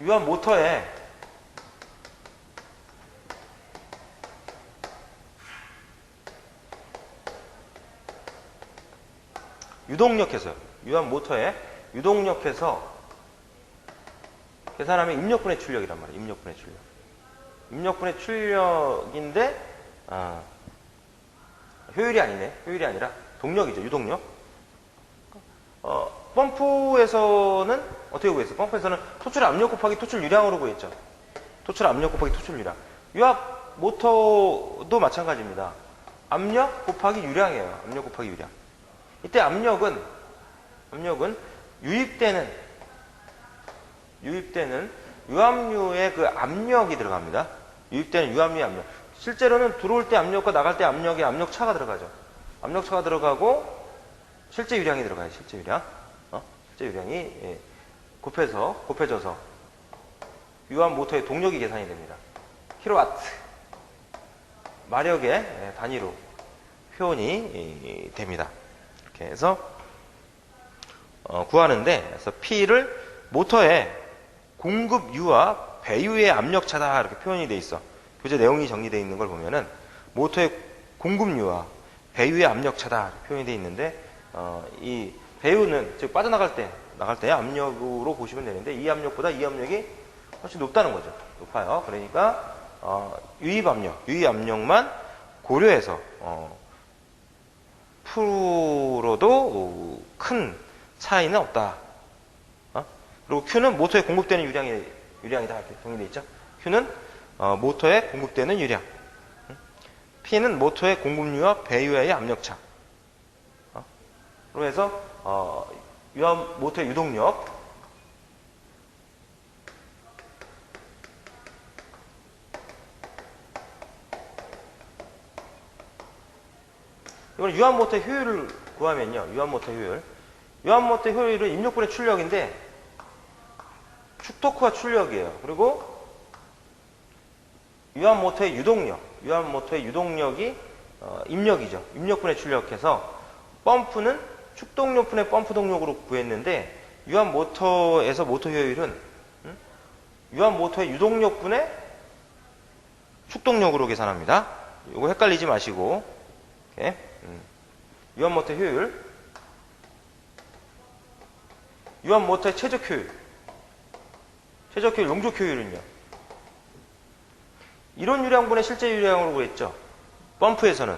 유압 모터에 유동력해서 유압 모터에 유동력해서 계산하면 입력분의 출력이란 말이에요. 입력분의 출력. 입력분의 출력인데 아, 효율이 아니네. 효율이 아니라 동력이죠. 유동력. 어, 펌프에서는 어떻게 구했어? 펌프에서는 토출 압력 곱하기 토출 유량으로 구했죠. 토출 압력 곱하기 토출 유량. 유압 모터도 마찬가지입니다. 압력 곱하기 유량이에요. 압력 곱하기 유량. 이때 압력은 압력은 유입되는 유입되는 유압류의 그 압력이 들어갑니다. 유입되는 유압류의 압력. 실제로는 들어올 때 압력과 나갈 때 압력에 압력 차가 들어가죠. 압력 차가 들어가고 실제 유량이 들어가요. 실제 유량. 어? 실제 유량이 예. 곱해서 곱해져서 유압 모터의 동력이 계산이 됩니다. 킬로와트 마력의 예, 단위로 표현이 이, 됩니다. 이렇게 해서 어, 구하는데 그래서 P를 모터의 공급 유와 배유의 압력 차다 이렇게 표현이 돼 있어. 교재 내용이 정리되어 있는 걸 보면은 모터의 공급 유와 배유의 압력 차다 이렇게 표현이 돼 있는데 어, 이 배유는 즉 빠져나갈 때 나갈 때 압력으로 보시면 되는데 이 압력보다 이 압력이 훨씬 높다는 거죠. 높아요. 그러니까 어, 유입 압력, 유입 압력만 고려해서 어, 풀어도 큰 차이는 없다. 어? 그리고 Q는 모터에 공급되는 유량이 유량이다 이렇게 정리되어 있죠. Q는 어, 모터에 공급되는 유량. 응? P는 모터의 공급류와 배유의 압력차. 어? 그로 해서 어, 유압 모터의 유동력 이건 유압 모터의 효율을 구하면요. 유압 모터 효율. 유압 모터 효율은 입력분의 출력인데 축토크와 출력이에요. 그리고 유압 모터의 유동력. 유압 모터의 유동력이 어, 입력이죠. 입력분의 출력해서 펌프는 축동력분의 펌프 동력으로 구했는데 유압 모터에서 모터 효율은 음? 유압 모터의 유동력분의 축동력으로 계산합니다. 이거 헷갈리지 마시고. 음. 유압 모터 효율, 유압 모터의 최적 효율, 최적 효율, 용적 효율은요. 이론 유량분의 실제 유량으로 구했죠. 펌프에서는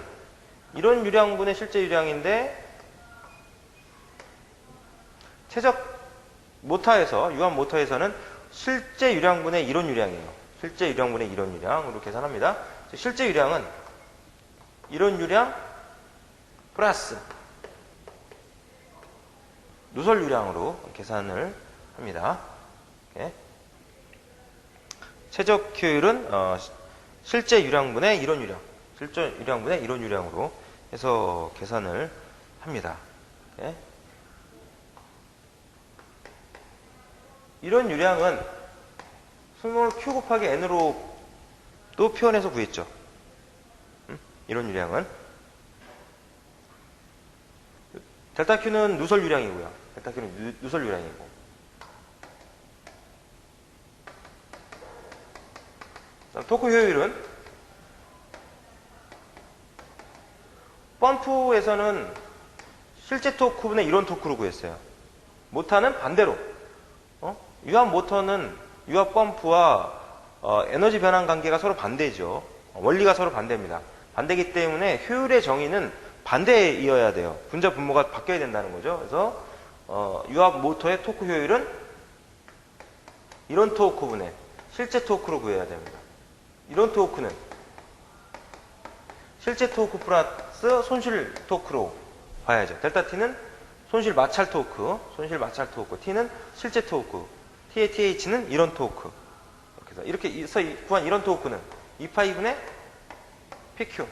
이론 유량분의 실제 유량인데 최적 모터에서 유압 모터에서는 실제 유량분의 이론 유량이에요. 실제 유량분의 이론 유량으로 계산합니다. 실제 유량은 이론 유량 플러스 누설 유량으로 계산을 합니다. 이렇게. 최적 효율은 어, 실제 유량분의 이론 유량, 실제 유량분의 이론 유량으로 해서 계산을 합니다. 이렇게. 이런 유량은 스몰 q 곱하기 n으로 또 표현해서 구했죠. 음? 이런 유량은 델타 Q는 누설 유량이고요. 델타 Q는 누, 설 유량이고. 토크 효율은 펌프에서는 실제 토크분의 이론 토크로 구했어요. 모터는 반대로. 어? 유압 모터는 유압 펌프와 어, 에너지 변환 관계가 서로 반대죠. 원리가 서로 반대입니다. 반대기 때문에 효율의 정의는 반대에 이어야 돼요. 분자 분모가 바뀌어야 된다는 거죠. 그래서 어, 유압 모터의 토크 효율은 이런 토크분의 실제 토크로 구해야 됩니다. 이런 토크는 실제 토크 플러스 손실 토크로 봐야죠. 델타 T는 손실 마찰 토크, 손실 마찰 토크, T는 실제 토크, TH는 이런 토크. 이렇게 해서 이렇게 구한 이런 토크는 2파이분의 PQ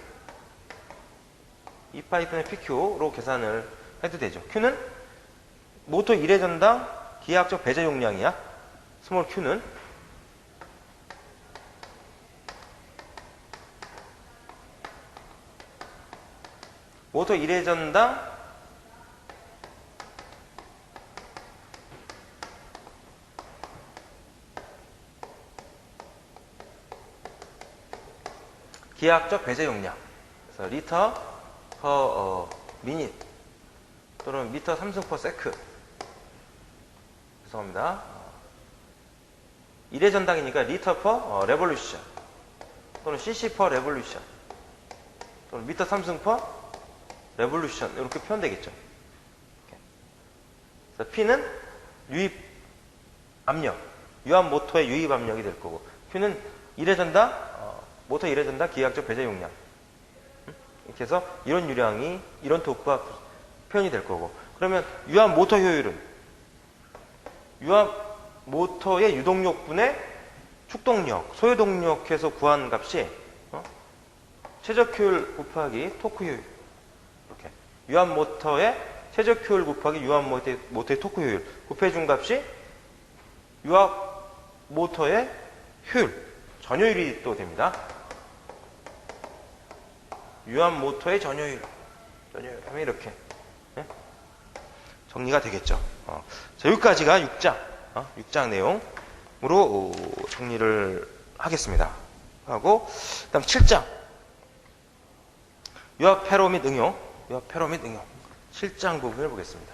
2파이분의 PQ로 계산을 해도 되죠. Q는 모터 1회 전당 기하학적 배제 용량이야. 스몰 Q는 모터 1회 전당 기하학적 배제 용량. 그래서 리터 퍼 어, 미닛 또는 미터 삼승 퍼 세크. 죄송합니다. 1회 전당이니까 리터 퍼 어, 레볼루션 또는 cc 퍼 레볼루션 또는 미터 삼승 퍼 레볼루션 이렇게 표현되겠죠. 그래서 P는 유입 압력, 유압 모터의 유입 압력이 될 거고 Q는 1회 전당 어, 모터 1회 전당 기하학적 배제 용량. 음? 이렇게 해서 이런 유량이 이런 토크가 표현이 될 거고. 그러면 유압 모터 효율은? 유압 모터의 유동력 분의 축동력, 소유동력해서 구한 값이 어? 최적 효율 곱하기 토크 효율. 이렇게. 유압 모터의 최적 효율 곱하기 유압 모터의, 모터의 토크 효율. 곱해준 값이 유압 모터의 효율. 전효율이 또 됩니다. 유압 모터의 전효율 전효율 하면 이렇게 예? 정리가 되겠죠. 어. 자, 여기까지가 6장, 어? 6장 내용으로 어, 정리를 하겠습니다. 하고, 그 다음 7장. 유압 패로 및 응용, 유압 패로 및 응용. 7장 부분을 보겠습니다.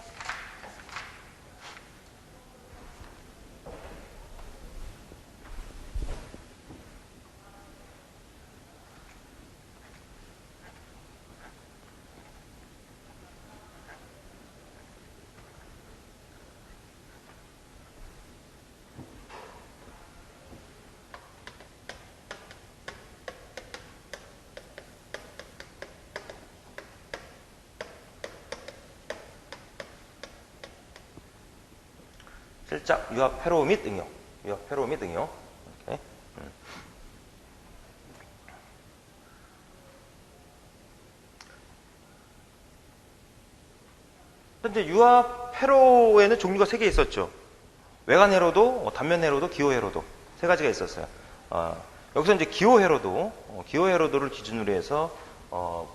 실작 유압 패로 및 응용. 유압 패로 및 응용. 이렇게. 음. 현재 유압 패로에는 종류가 세개 있었죠. 외관 회로도, 어, 단면 회로도, 기호 회로도 세 가지가 있었어요. 어, 여기서 이제 기호 회로도, 어, 기호 회로도를 기준으로 해서 어,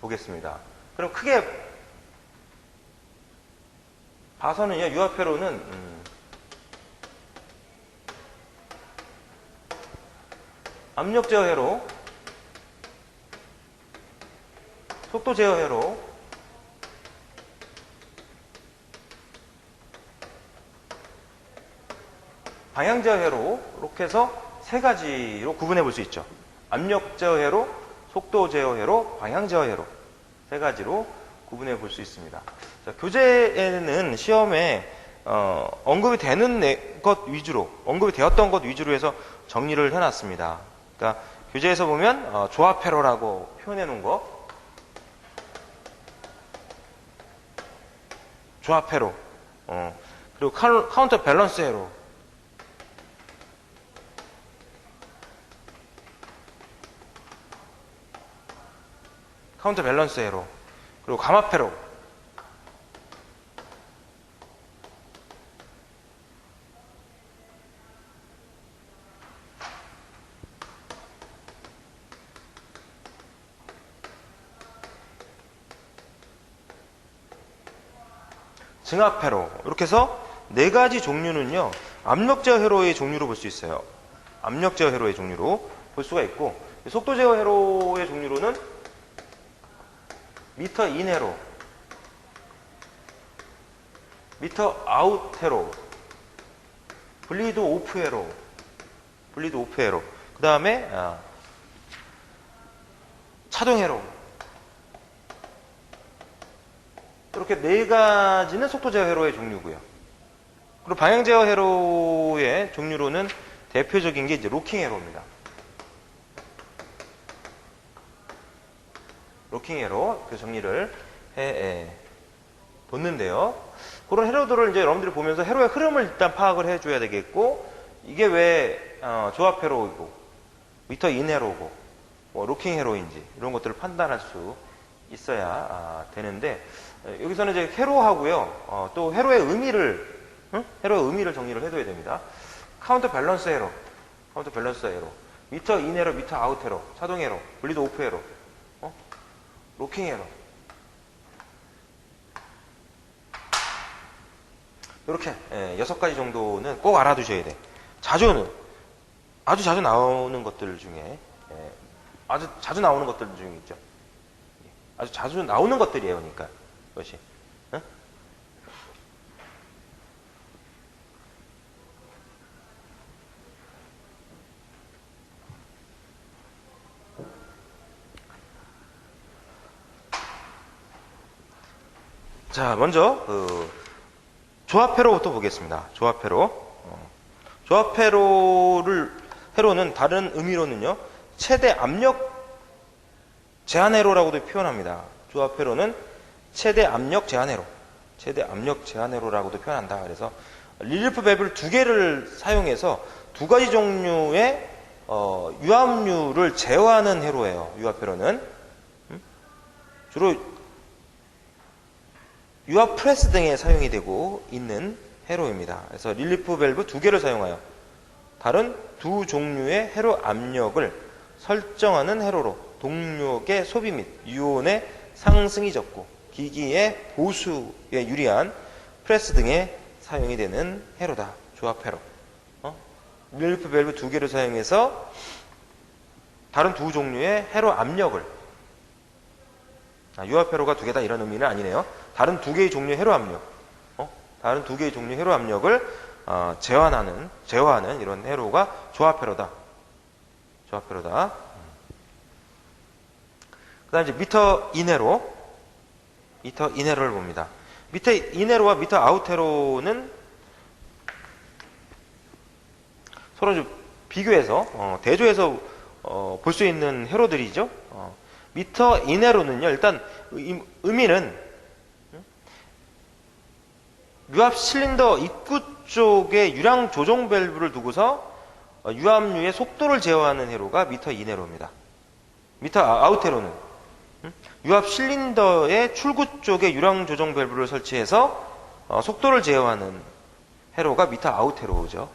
보겠습니다. 그럼 크게 봐서는요, 유압 회로는 음, 압력 제어 회로, 속도 제어 회로, 방향 제어 회로 이렇게 해서 세 가지로 구분해 볼 수 있죠. 압력 제어 회로, 속도 제어 회로, 방향 제어 회로 세 가지로 구분해 볼 수 있습니다. 자, 교재에는 시험에 어, 언급이 되는 내- 것 위주로, 언급이 되었던 것 위주로 해서 정리를 해놨습니다. 그러니까 교재에서 보면 어, 조합 회로라고 표현해 놓은 거, 조합 회로, 어, 그리고 카운- 카운터 밸런스 회로, 카운터 밸런스 회로, 그리고 감압 회로, 증압 회로 이렇게 해서 네 가지 종류는요 압력 제어 회로의 종류로 볼 수 있어요. 압력 제어 회로의 종류로 볼 수가 있고 속도 제어 회로의 종류로는 미터 인 회로, 미터 아웃 회로, 블리드 오프 회로, 블리드 오프 회로. 그 다음에 아, 차동 회로. 이렇게 네 가지는 속도 제어 회로의 종류고요. 그리고 방향 제어 회로의 종류로는 대표적인 게 이제 로킹 회로입니다. 로킹 회로 그 정리를 해, 해 뒀는데요. 그런 회로들을 이제 여러분들이 보면서 회로의 흐름을 일단 파악을 해줘야 되겠고 이게 왜 어, 조합 회로이고 미터 인 회로고 뭐 로킹 회로인지 이런 것들을 판단할 수 있어야 아, 되는데 에, 여기서는 이제 회로하고요 어, 또 회로의 의미를 응? 회로의 의미를 정리를 해둬야 됩니다. 카운터 밸런스 회로, 카운터 밸런스 회로, 미터 인 회로, 미터 아웃 회로, 차동 회로, 블리드 오프 회로, 어? 로킹 회로. 이렇게 예, 여섯 가지 정도는 꼭 알아두셔야 돼. 자주는 아주 자주 나오는 것들 중에 예, 아주 자주 나오는 것들 중에 있죠. 예. 아주 자주 나오는 것들이에요, 그러니까 그 것이. 어? 자, 먼저 그 조합회로부터 보겠습니다. 조합회로. 어, 조합회로를 회로는 다른 의미로는요. 최대 압력 제한회로라고도 표현합니다. 조합회로는 최대 압력 제한회로, 최대 압력 제한회로라고도 표현한다. 그래서 릴리프 밸브를 두 개를 사용해서 두 가지 종류의 어, 유압류를 제어하는 회로예요. 유압회로는 음? 주로 유압 프레스 등에 사용이 되고 있는 회로입니다. 그래서 릴리프 밸브 두 개를 사용하여 다른 두 종류의 회로 압력을 설정하는 회로로 동력의 소비 및 유온의 상승이 적고 기기의 보수에 유리한 프레스 등에 사용이 되는 회로다. 조합 회로. 어? 릴리프 밸브 두 개를 사용해서 다른 두 종류의 회로 압력을 아, 유압 회로가 두 개다 이런 의미는 아니네요. 다른 두 개의 종류의 회로 압력, 어? 다른 두 개의 종류의 회로 압력을 어, 제한하는 제어하는 이런 회로가 조합 회로다. 조합 회로다. 그다음 이제 미터 이내로 미터 이내로를 봅니다. 미터 이내로와 미터 아웃회로는 서로 좀 비교해서 어, 대조해서 어, 볼 수 있는 회로들이죠. 어, 미터 이내로는요. 일단 의- 의미는 유압 실린더 입구 쪽에 유량 조정 밸브를 두고서 어, 유압류의 속도를 제어하는 회로가 미터 이내로입니다. 미터 아- 아웃회로는 음? 유압 실린더의 출구 쪽에 유량 조정 밸브를 설치해서 어, 속도를 제어하는 회로가 미터 아웃 회로죠.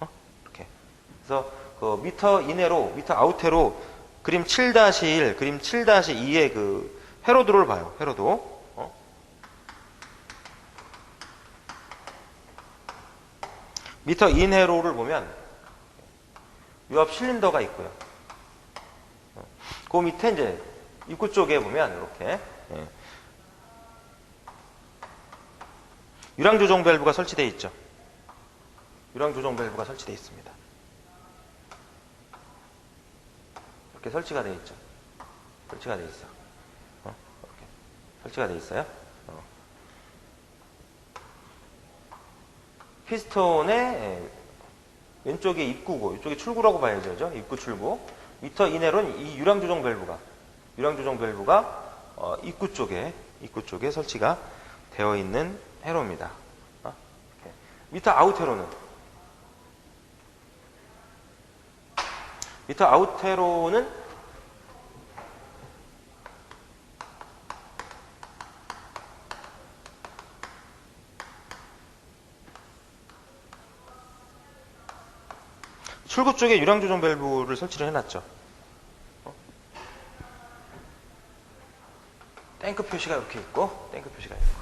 어? 이렇게. 그래서 그 미터 이내로, 미터 아웃 회로 그림 7-1, 그림 7-2의 그 회로도를 봐요. 회로도. 어? 미터 인 회로를 보면 유압 실린더가 있고요. 어, 그 밑에 이제 입구 쪽에 보면 이렇게 예. 유량 조정 밸브가 설치되어 있죠. 유량 조정 밸브가 설치되어 있습니다. 이렇게 설치가 되어 있죠. 설치가 되어 있어. 어? 이렇게 설치가 되어 있어요. 어. 피스톤의 예, 왼쪽에 입구고 이쪽에 출구라고 봐야죠. 그죠? 입구 출구. 미터 이내로는 이 유량 조정 밸브가 유량 조정 밸브가 어, 입구 쪽에 입구 쪽에 설치가 되어 있는 회로입니다. 어? 미터 아웃 회로는 미터 아웃 회로는 출구 쪽에 유량 조정 밸브를 설치를 해놨죠. 탱크 표시가 이렇게 있고, 탱크 표시가 있고.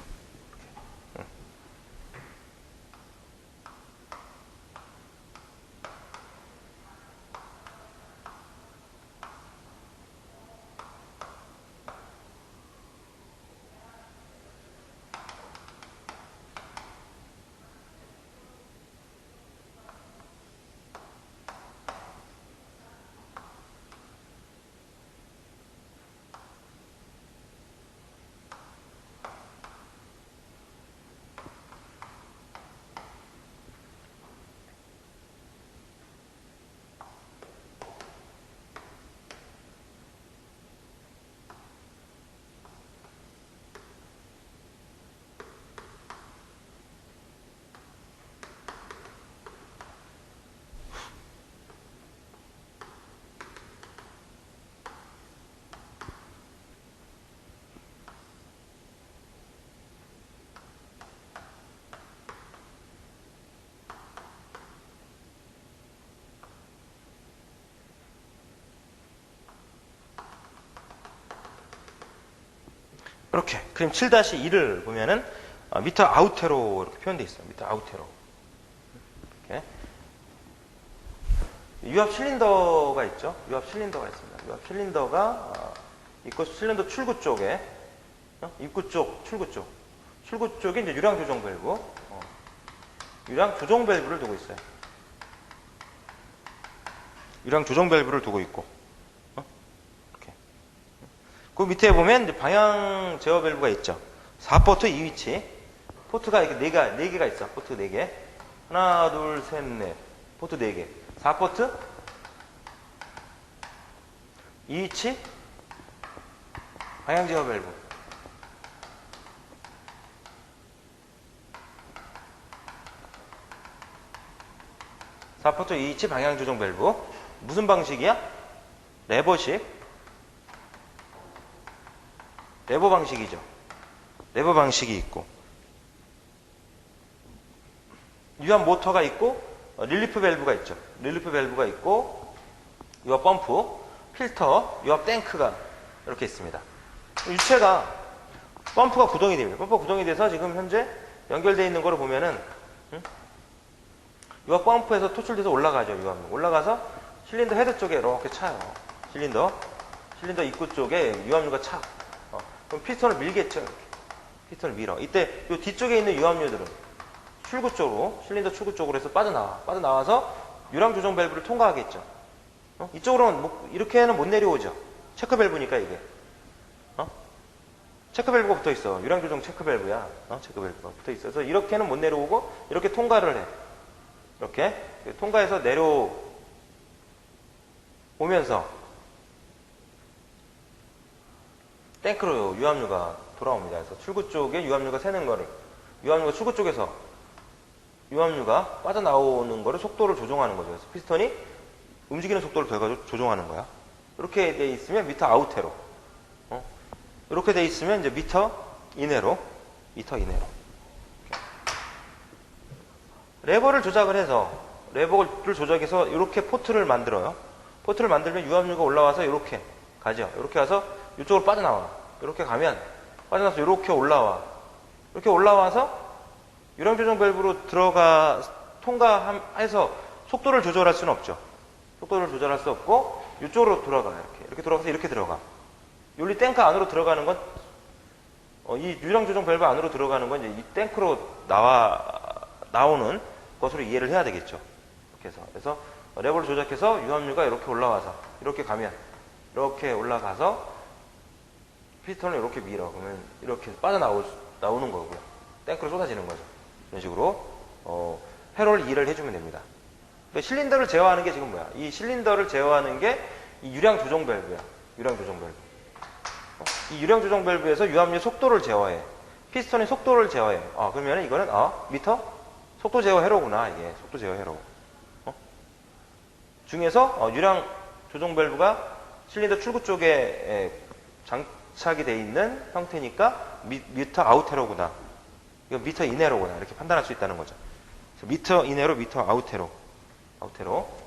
이렇게 그림 7-2를 보면은 어, 미터 아웃회로 이렇게 표현되어 있어요. 미터 아웃회로. 이렇게. 유압 실린더가 있죠. 유압 실린더가 있습니다. 유압 실린더가 어, 있고 실린더 출구 쪽에 어? 입구 쪽, 출구 쪽, 출구 쪽에 이제 유량 조정 밸브, 어, 유량 조정 밸브를 두고 있어요. 유량 조정 밸브를 두고 있고. 그 밑에 보면 방향 제어 밸브가 있죠. 4포트 이 위치, 포트가 이렇게 네 개가 네 개가 있어. 포트 네 개. 하나, 둘, 셋, 넷. 포트 네 개. 4포트 이 위치 방향 제어 밸브. 사포트 이 위치 방향 조정 밸브. 무슨 방식이야? 레버식. 레버 방식이죠. 레버 방식이 있고. 유압 모터가 있고 어, 릴리프 밸브가 있죠. 릴리프 밸브가 있고 유압 펌프, 필터, 유압 탱크가 이렇게 있습니다. 유체가 펌프가 구동이 됩니다. 펌프가 구동이 돼서 지금 현재 연결되어 있는 거를 보면은 응? 유압 펌프에서 토출돼서 올라가죠. 유압 올라가서 실린더 헤드 쪽에 이렇게 차요. 실린더 실린더 입구 쪽에 유압류가 차. 어, 그럼 피스톤을 밀겠죠. 피스톤을 밀어. 이때 이 뒤쪽에 있는 유압류들은 출구 쪽으로 실린더 출구 쪽으로 해서 빠져나와 빠져나와서 유량 조정 밸브를 통과하겠죠. 어? 이쪽으로는 뭐- 이렇게는 못 내려오죠. 체크 밸브니까 이게. 어? 체크 밸브가 붙어 있어. 유량 조정 체크 밸브야. 어? 체크 밸브가 붙어 있어서 이렇게는 못 내려오고 이렇게 통과를 해. 이렇게 통과해서 내려오면서 탱크로 유압류가 돌아옵니다. 그래서 출구 쪽에 유압류가 새는 거를 유압류가 출구 쪽에서 유압류가 빠져나오는 거를 속도를 조정하는 거죠. 그래서 피스톤이 움직이는 속도를 더해가지고 조정하는 거야. 이렇게 돼 있으면 미터 아웃해로. 어? 이렇게 돼 있으면 이제 미터 이내로. 미터 이내로. 레버를 조작을 해서, 레버를 조작해서 이렇게 포트를 만들어요. 포트를 만들면 유압류가 올라와서 이렇게 가죠. 이렇게 가서 이쪽으로 빠져나와. 이렇게 가면 빠져나와서 이렇게 올라와. 이렇게 올라와서 유량 조정 밸브로 들어가 통과해서 속도를 조절할 수는 없죠. 속도를 조절할 수 없고 이쪽으로 돌아가 이렇게 이렇게 돌아가서 이렇게 들어가. 윤리 탱크 안으로 들어가는 건 어, 이 유량 조정 밸브 안으로 들어가는 건 이제 이 탱크로 나와 나오는 것으로 이해를 해야 되겠죠. 이렇게 해서 그래서 레버를 조작해서 유압류가 이렇게 올라와서 이렇게 가면 이렇게 올라가서 피스톤을 이렇게 밀어 그러면 이렇게 빠져나오 나오는 거고요. 탱크로 쏟아지는 거죠. 이런 식으로 어, 회로를 이해를 해주면 됩니다. 실린더를 제어하는 게 지금 뭐야? 이 실린더를 제어하는 게 이 유량 조정 밸브야. 유량 조정 밸브. 어, 이 유량 조정 밸브에서 유압류 속도를 제어해. 피스톤의 속도를 제어해. 아, 그러면 이거는 아, 미터 속도 제어 회로구나. 이게 속도 제어 회로. 어? 중에서 어, 유량 조정 밸브가 실린더 출구 쪽에 에, 장착이 돼 있는 형태니까 미, 미터 아웃 회로구나. 이거 미터 이내로구나. 이렇게 판단할 수 있다는 거죠. 그래서 미터 이내로 미터 아웃 회로. 아웃 회로.